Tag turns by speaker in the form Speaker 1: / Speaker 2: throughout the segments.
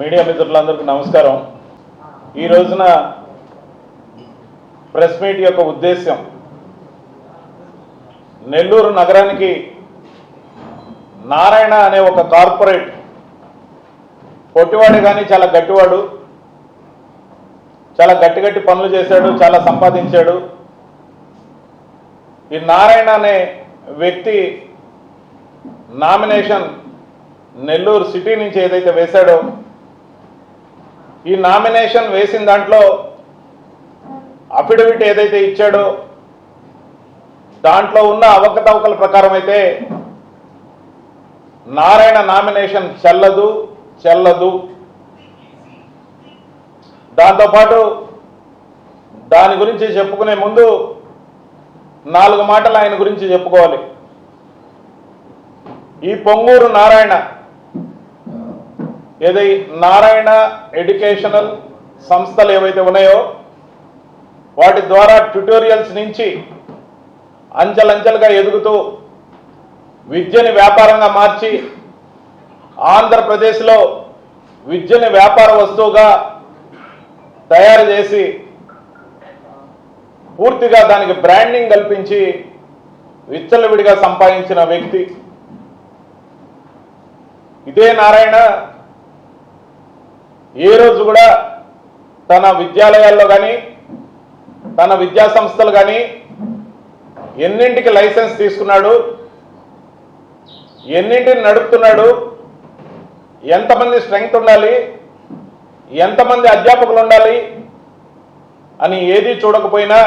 Speaker 1: Media మిత్రులందరికీ నమస్కారం. ఈ రోజున ప్రెస్ మీట్ యొక్క ఉద్దేశ్యం నెల్లూరు నగరానికి నారాయణ అనే ఒక కార్పొరేట్ పొట్టివాడే కానీ చాలా గట్టివాడు చాలా గట్టి గట్టి పనులు చేశాడు చాలా సంపాదించాడు. ఈ నారాయణ అనే వ్యక్తి నామినేషన్ నెల్లూరు సిటీ నుంచి ఏదైతే వేశాడో ఈ నామినేషన్ వేసిన దాంట్లో అఫిడవిట్ ఏదైతే ఇచ్చాడో దాంట్లో ఉన్న అవకతవకల ప్రకారం అయితే నారాయణ నామినేషన్ చెల్లదు చెల్లదు. దాంతోపాటు దాని గురించి చెప్పుకునే ముందు నాలుగు మాటలు ఆయన గురించి చెప్పుకోవాలి. ఈ పొంగూరు నారాయణ ఏదై నారాయణ ఎడ్యుకేషనల్ సంస్థలు ఏవైతే ఉన్నాయో వాటి ద్వారా ట్యుటోరియల్స్ నుంచి అంచెలంచెలుగా ఎదుగుతూ విద్యని వ్యాపారంగా మార్చి ఆంధ్రప్రదేశ్లో విద్యని వ్యాపార వస్తువుగా తయారు చేసి పూర్తిగా దానికి బ్రాండింగ్ కల్పించి విచ్చలవిడిగా సంపాదించిన వ్యక్తి. ఇదే నారాయణ ఏ రోజు కూడా తన విద్యాలయాల్లో కానీ తన విద్యా సంస్థలు కానీ ఎన్నింటికి లైసెన్స్ తీసుకున్నాడు ఎన్నింటిని నడుపుతున్నాడు ఎంతమంది స్ట్రెంగ్త్ ఉండాలి ఎంతమంది అధ్యాపకులు ఉండాలి అని ఏది చూడకపోయినా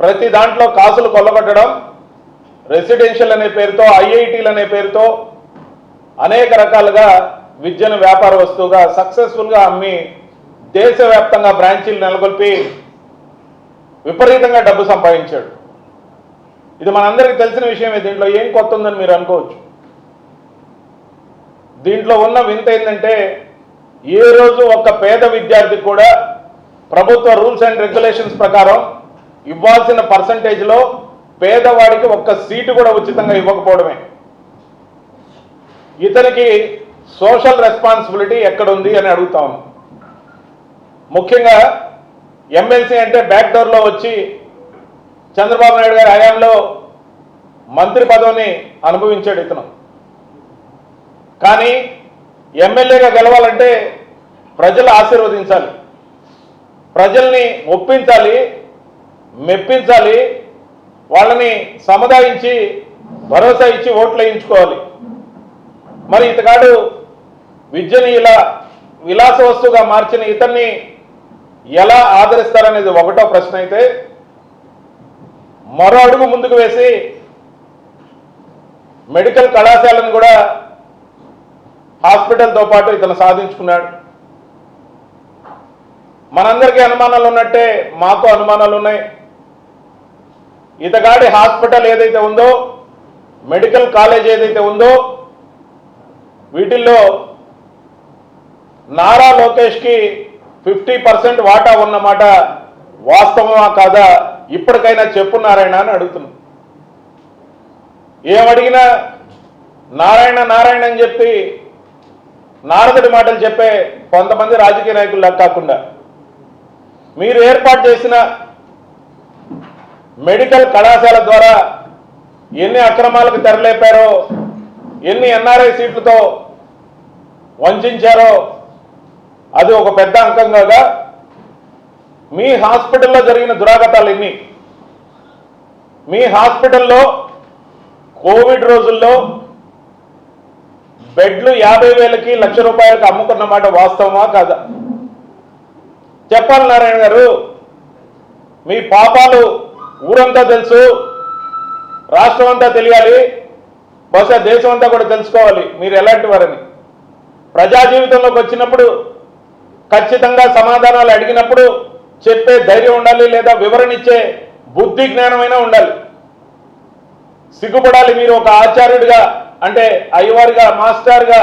Speaker 1: ప్రతి దాంట్లో కాసులు కొల్లగొట్టడం రెసిడెన్షియల్ అనే పేరుతో ఐఐటీలు అనే పేరుతో అనేక రకాలుగా విద్యను వ్యాపార వస్తువుగా సక్సెస్ఫుల్గా అమ్మి దేశవ్యాప్తంగా బ్రాంచీలు నెలకొల్పి విపరీతంగా డబ్బు సంపాదించాడు. ఇది మనందరికీ తెలిసిన విషయమే. దీంట్లో ఏం కొత్త ఉందని మీరు అనుకోవచ్చు. దీంట్లో ఉన్న వింత ఏంటంటే ఏ రోజు ఒక్క పేద విద్యార్థికి కూడా ప్రభుత్వ రూల్స్ అండ్ రెగ్యులేషన్స్ ప్రకారం ఇవ్వాల్సిన పర్సంటేజ్లో పేదవాడికి ఒక్క సీటు కూడా ఉచితంగా ఇవ్వకపోవడమే. ఇతనికి సోషల్ రెస్పాన్సిబిలిటీ ఎక్కడుంది అని అడుగుతాం ముఖ్యంగా ఎమ్మెల్సీ అంటే బ్యాక్ డోర్లో వచ్చి చంద్రబాబు నాయుడు గారి హయాంలో మంత్రి పదవిని అనుభవించాడు ఇతను. కానీ ఎమ్మెల్యేగా గెలవాలంటే ప్రజలు ఆశీర్వదించాలి. ప్రజల్ని ఒప్పించాలి మెప్పించాలి వాళ్ళని సముదాయించి భరోసా ఇచ్చి ఓట్లు వేయించుకోవాలి. మరి ఇతగాడు విద్యని ఇలా విలాస వస్తువుగా మార్చిన ఇతన్ని ఎలా ఆదరిస్తారనేది ఒకటో ప్రశ్న అయితే మరో అడుగు ముందుకు వేసి మెడికల్ కళాశాలను కూడా హాస్పిటల్తో పాటు ఇతను సాధించుకున్నాడు. మనందరికీ అనుమానాలు ఉన్నట్టే మాకు అనుమానాలు ఉన్నాయి. ఇతగాడి హాస్పిటల్ ఏదైతే ఉందో మెడికల్ కాలేజ్ ఏదైతే ఉందో వీటిల్లో నారా లోకేష్కి ఫిఫ్టీ పర్సెంట్ వాటా ఉన్నమాట వాస్తవమా కాదా? ఇప్పటికైనా చెప్పు నారాయణ అని అడుగుతున్నాం. ఏమడిగినా నారాయణ నారాయణ అని చెప్పి నారదుడి మాటలు చెప్పే కొంతమంది రాజకీయ నాయకులు కాకుండా మీరు ఏర్పాటు చేసిన మెడికల్ కళాశాల ద్వారా ఎన్ని అక్రమాలకు తెరలేపారో ఎన్ని ఎన్ఆర్ఐ సీట్లతో వంచారో అది ఒక పెద్ద అంకం కాగా మీ హాస్పిటల్లో జరిగిన దురాగతాలు ఎన్ని? మీ హాస్పిటల్లో కోవిడ్ రోజుల్లో బెడ్లు యాభై వేలకి లక్ష రూపాయలకి అమ్ముకున్న మాట వాస్తవమా కాదా? చెప్పాలి నారాయణ గారు మీ పాపాలు ఊరంతా తెలుసు రాష్ట్రం అంతా తెలియాలి బహుశా దేశం అంతా కూడా తెలుసుకోవాలి మీరు ఎలాంటి వారని. ప్రజా జీవితంలోకి వచ్చినప్పుడు ఖచ్చితంగా సమాధానాలు అడిగినప్పుడు చెప్పే ధైర్యం ఉండాలి లేదా వివరణ ఇచ్చే బుద్ధి జ్ఞానమైనా ఉండాలి. సిగ్గుపడాలి మీరు ఒక ఆచార్యుడిగా అంటే అయ్యవారిగా మాస్టర్గా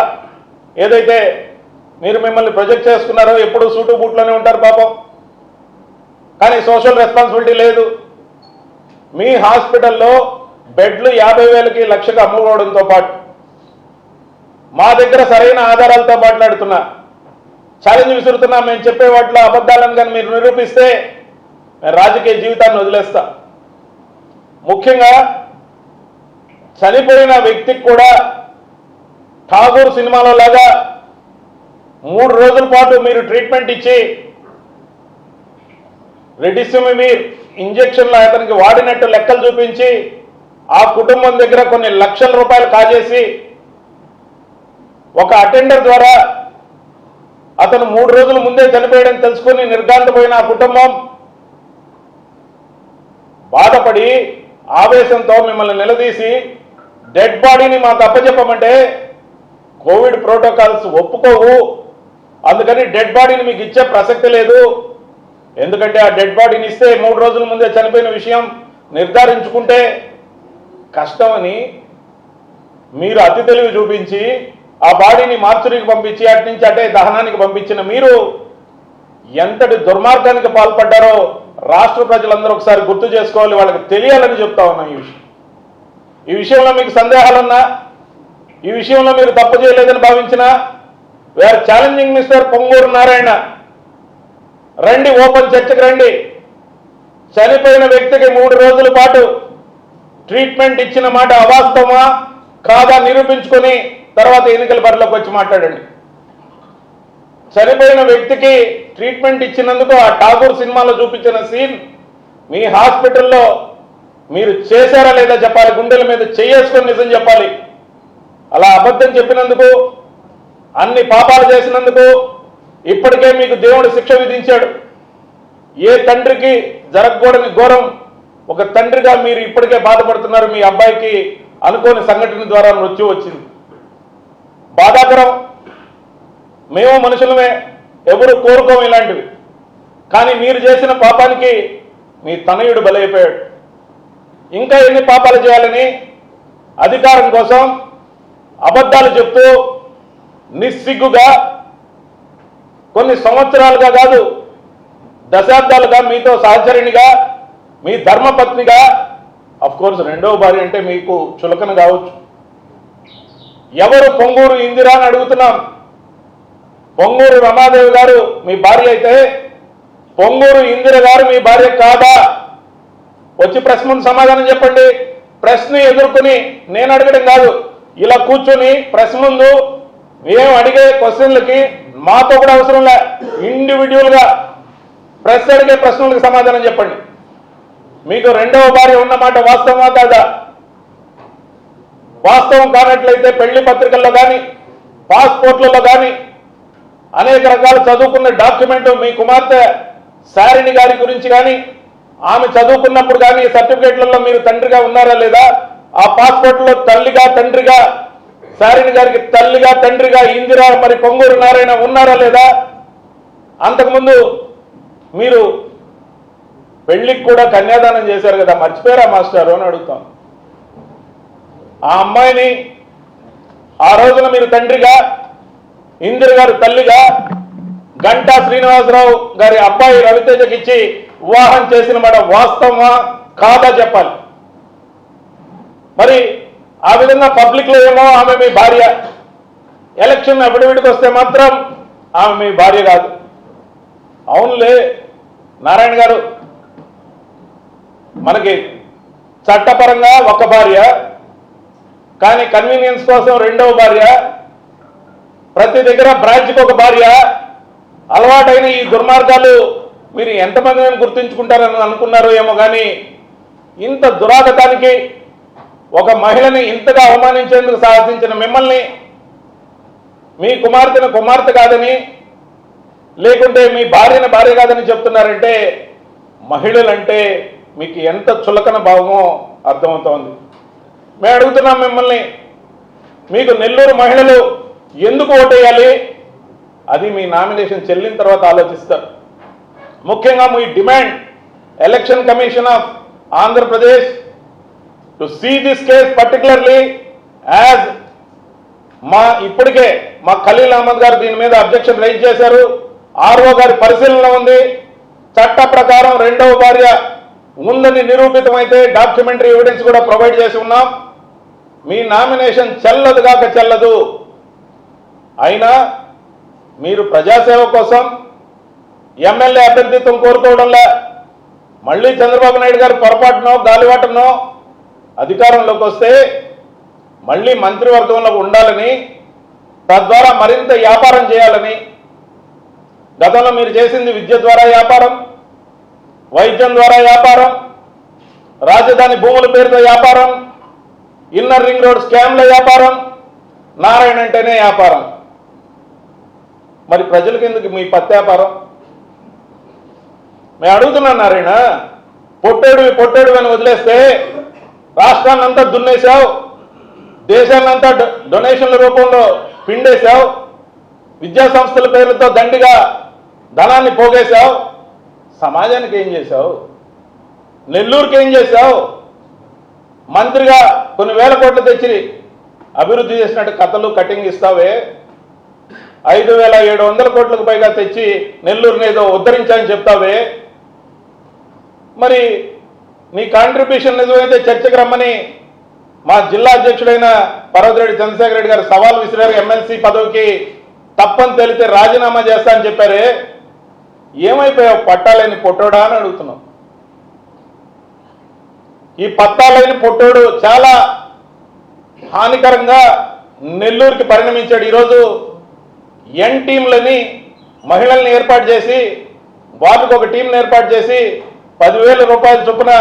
Speaker 1: ఏదైతే మీరు మిమ్మల్ని ప్రొజెక్ట్ చేసుకున్నారో ఎప్పుడు సూటు బూట్లోనే ఉంటారు పాపం. కానీ సోషల్ రెస్పాన్సిబిలిటీ లేదు. మీ హాస్పిటల్లో బెడ్లు యాభై వేలకి లక్షకు అమ్ముకోవడంతో పాటు మా దగ్గర సరైన ఆధారాలతో మాట్లాడుతున్నా. ఛాలెంజ్ విసురుతున్నా మేము చెప్పే వాటిలో అబద్ధాలను కానీ మీరు నిరూపిస్తే నేను రాజకీయ జీవితాన్ని వదిలేస్తా. ముఖ్యంగా చనిపోయిన వ్యక్తికి కూడా ఠాగూర్ సినిమాలో లాగా మూడు రోజుల పాటు మీరు ట్రీట్మెంట్ ఇచ్చి రెడిసిమిమీర్ ఇంజక్షన్లు అతనికి వాడినట్టు లెక్కలు చూపించి ఆ కుటుంబం దగ్గర కొన్ని లక్షల రూపాయలు కాజేసి ఒక అటెండర్ ద్వారా అతను మూడు రోజుల ముందే చనిపోయాడని తెలుసుకుని నిర్గాంతపోయిన ఆ కుటుంబం బాధపడి ఆవేశంతో మిమ్మల్ని నిలదీసి డెడ్ బాడీని మాకు అప్పచెప్పమంటే కోవిడ్ ప్రోటోకాల్స్ ఒప్పుకోవు. అందుకని డెడ్ బాడీని మీకు ఇచ్చే ప్రసక్తి లేదు. ఎందుకంటే ఆ డెడ్ బాడీని ఇస్తే మూడు రోజుల ముందే చనిపోయిన విషయం నిర్ధారించుకుంటే కష్టమని మీరు అతి తెలివి చూపించి ఆ బాడీని మార్చురికి పంపించి అటు నుంచి అటే దహనానికి పంపించిన మీరు ఎంతటి దుర్మార్గానికి పాల్పడ్డారో రాష్ట్ర ప్రజలందరూ ఒకసారి గుర్తు చేసుకోవాలి వాళ్ళకి తెలియాలని చెప్తా ఉన్నాం ఈ విషయం. ఈ విషయంలో మీకు సందేహాలున్నా ఈ విషయంలో మీరు తప్పు చేయలేదని భావించిన we're challenging mister Ponguru Narayana. రండి ఓపెన్ చర్చకు రండి. చనిపోయిన వ్యక్తికి మూడు రోజుల పాటు ట్రీట్మెంట్ ఇచ్చిన మాట అవాస్తవమా? కాదా? నిరూపించుకొని తర్వాత ఎన్నికల బరిలోకి వచ్చి మాట్లాడండి. చనిపోయిన వ్యక్తికి ట్రీట్మెంట్ ఇచ్చినందుకు ఆ ఠాగూర్ సినిమాలో చూపించిన సీన్ మీ హాస్పిటల్లో మీరు చేశారా లేదా చెప్పాలి గుండెల మీద చేసుకొని నిజం చెప్పాలి. అలా అబద్ధం చెప్పినందుకు అన్ని పాపాలు చేసినందుకు ఇప్పటికే మీకు దేవుడు శిక్ష విధించాడు. ఏ తండ్రికి జరగకూడని ఘోరం ఒక తండ్రిగా మీరు ఇప్పటికే బాధపడుతున్నారు మీ అబ్బాయికి అనుకోని సంఘటన ద్వారా మృత్యు వచ్చింది. బాధాకరం. మేము మనుషులమే ఎవరు కోరుకోం ఇలాంటివి. కానీ మీరు చేసిన పాపానికి మీ తనయుడు బలైపోయాడు. ఇంకా ఎన్ని పాపాలు చేయాలని అధికారం కోసం అబద్ధాలు చెప్తూ నిస్సిగ్గుగా కొన్ని సంవత్సరాలుగా కాదు దశాబ్దాలుగా మీతో సహచరిణిగా మీ ధర్మపత్నిగా అఫ్కోర్స్ రెండవ భార్య అంటే మీకు చులకన కావచ్చు. ఎవరు పొంగూరు ఇందిరా అని అడుగుతున్నాం. పొంగూరు రమాదేవి గారు మీ భార్య అయితే పొంగూరు ఇందిర గారు మీ భార్య కాదా? వచ్చి ప్రెస్ సమాధానం చెప్పండి. ప్రశ్న ఎదుర్కొని నేను అడగడం కాదు. ఇలా కూర్చొని ప్రశ్న ముందు మేము అడిగే క్వశ్చన్లకి మాతో కూడా అవసరం లే. ఇండివిజువల్గా ప్రశ్న అడిగే ప్రశ్నలకు సమాధానం చెప్పండి. మీకు రెండవ భార్య ఉన్నమాట వాస్తవమా కాదా? వాస్తవం కానట్లయితే పెళ్ళి పత్రికల్లో కానీ పాస్పోర్ట్లలో కానీ అనేక రకాల చదువుకున్న డాక్యుమెంట్ మీ కుమార్తె సారిణి గారి గురించి కానీ ఆమె చదువుకున్నప్పుడు కానీ సర్టిఫికేట్లలో మీరు తండ్రిగా ఉన్నారా లేదా? ఆ పాస్పోర్ట్లో తల్లిగా తండ్రిగా సారిణి గారికి తల్లిగా తండ్రిగా ఇందిరా మరి పొంగూరు నారాయణ ఉన్నారా లేదా? అంతకుముందు మీరు పెళ్ళికి కూడా కన్యాదానం చేశారు కదా మర్చిపోయారా మాస్టర్ అని అడుగుతాం ఆ అమ్మాయిని ఆ రోజున మీరు తండ్రిగా ఇందిర గారు తల్లిగా గంటా శ్రీనివాసరావు గారి అబ్బాయి రవితేజకి ఇచ్చి వివాహం చేసిన మాట వాస్తవమా? కాదా చెప్పాలి. మరి ఆ విధంగా పబ్లిక్లో ఏమో ఆమె మీ భార్య. ఎలక్షన్ అఫిడవిట్కి వస్తే మాత్రం ఆమె మీ భార్య కాదు. అవునులే నారాయణ గారు మనకి చట్టపరంగా ఒక భార్య కానీ కన్వీనియన్స్ కోసం రెండవ భార్య ప్రతి దగ్గర బ్రాంచ్కి ఒక భార్య అలవాటైన ఈ దుర్మార్గాలు మీరు ఎంతమందిని గుర్తుంచుకుంటారని అనుకున్నారో ఏమో కానీ ఇంత దురాగతానికి ఒక మహిళని ఇంతగా అవమానించేందుకు సాహసించిన మిమ్మల్ని మీ కుమార్తెను కుమార్తె కాదని లేకుంటే మీ భార్యను భార్య కాదని చెప్తున్నారంటే మహిళలంటే మీకు ఎంత చులకన భావమో అర్థమవుతోంది. మేము అడుగుతున్నాం మిమ్మల్ని మీకు నెల్లూరు మహిళలు ఎందుకు ఓటేయాలి? అది మీ నామినేషన్ చెల్లిన తర్వాత ఆలోచిస్తారు. ముఖ్యంగా మీ demand election commission of Andhra Pradesh to see this case particularly as మా ఇప్పటికే మా ఖలీల్ అహ్మద్ గారు దీని మీద అబ్జెక్షన్ రైజ్ చేశారు. ఆర్ఓ గారి పరిశీలనలో ఉంది. చట్ట ప్రకారం రెండవ భార్య ఉందని నిరూపితమైతే డాక్యుమెంటరీ ఎవిడెన్స్ కూడా ప్రొవైడ్ చేసి ఉన్నాం. మీ నామినేషన్ చెల్లదు కాక చెల్లదు. అయినా మీరు ప్రజాసేవ కోసం ఎమ్మెల్యే అభ్యర్థిత్వం కోరుకోవడంలే మళ్ళీ చంద్రబాబు నాయుడు గారు పొరపాటునో గాలివాటనో అధికారంలోకి వస్తే మళ్ళీ మంత్రివర్గంలో ఉండాలని తద్వారా మరింత వ్యాపారం చేయాలని గతంలో మీరు చేసింది విద్య ద్వారా వ్యాపారం వైద్యం ద్వారా వ్యాపారం రాజధాని భూముల పేరుతో వ్యాపారం ఇన్నర్ రింగ్ రోడ్ స్కామ్ల వ్యాపారం నారాయణ అంటేనే వ్యాపారం. మరి ప్రజలకు ఎందుకు మీ పత్తి వ్యాపారం? మేము అడుగుతున్నాం నారాయణ పొట్టేడు పొట్టేడు అని వదిలేస్తే రాష్ట్రాన్ని అంతా దున్నేశావు దేశాన్నంతా డొ- డొనేషన్ల రూపంలో పిండేశావు విద్యా సంస్థల పేర్లతో దండిగా ధనాన్ని పోగేశావు సమాజానికి ఏం చేశావు? నెల్లూరుకి ఏం చేశావు? మంత్రిగా కొన్ని వేల కోట్లు తెచ్చి అభివృద్ధి చేసినట్టు కథలు కటింగ్ ఇస్తావే. ఐదు వేల ఏడు వందల కోట్లకు పైగా తెచ్చి నెల్లూరుని ఏదో ఉద్ధరించాలని చెప్తావే. మరి నీ కాంట్రిబ్యూషన్ నిజమైతే చర్చకు రమ్మని మా జిల్లా అధ్యక్షుడైన పర్వతిరెడ్డి చంద్రశేఖర రెడ్డి గారు సవాల్ విసిరారు ఎమ్మెల్సీ పదవికి. తప్పని తెలితే రాజీనామా చేస్తా అని చెప్పారే. ఏమైపోయావు? పట్టాలేని పొట్టోడా అని అడుగుతున్నాం ఈ పత్తాలైన పొట్టోడు చాలా హానికరంగా నెల్లూరుకి పరిణమించాడు. ఈరోజు ఎన్ టీంలని మహిళల్ని ఏర్పాటు చేసి వాళ్ళకు ఒక టీంని ఏర్పాటు చేసి పదివేల రూపాయల చొప్పున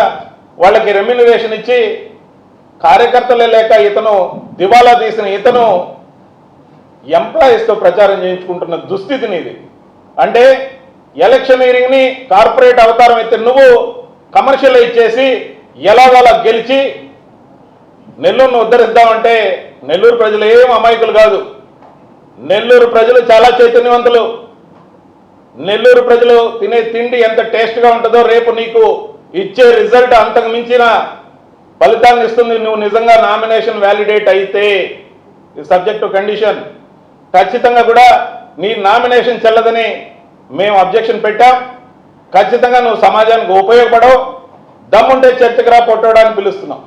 Speaker 1: వాళ్ళకి రెమ్యునరేషన్ ఇచ్చి కార్యకర్తలే లేక ఇతను దివాలా తీసిన ఇతను ఎంప్లాయీస్తో ప్రచారం చేయించుకుంటున్న దుస్థితిని ఇది అంటే ఎలక్షనీరింగ్ని కార్పొరేట్ అవతారం అయితే నువ్వు కమర్షియలైజ్ చేసి ఎలాగోలా గెలిచి నెల్లూరును ఉద్ధరిద్దామంటే నెల్లూరు ప్రజలు ఏం అమాయకులు కాదు. నెల్లూరు ప్రజలు చాలా చైతన్యవంతులు. నెల్లూరు ప్రజలు తినే తిండి ఎంత టేస్ట్గా ఉంటుందో రేపు నీకు ఇచ్చే రిజల్ట్ అంతకు మించిన ఫలితాన్ని ఇస్తుంది. నువ్వు నిజంగా నామినేషన్ వ్యాలిడేట్ అయితే సబ్జెక్ట్ టు కండిషన్. ఖచ్చితంగా కూడా నీ నామినేషన్ చెల్లదని మేము అబ్జెక్షన్ పెట్టాం. ఖచ్చితంగా నువ్వు సమాజానికి ఉపయోగపడవు. దమ్ముంటే చర్చకు రా పొట్టడానికి పిలుస్తున్నాం.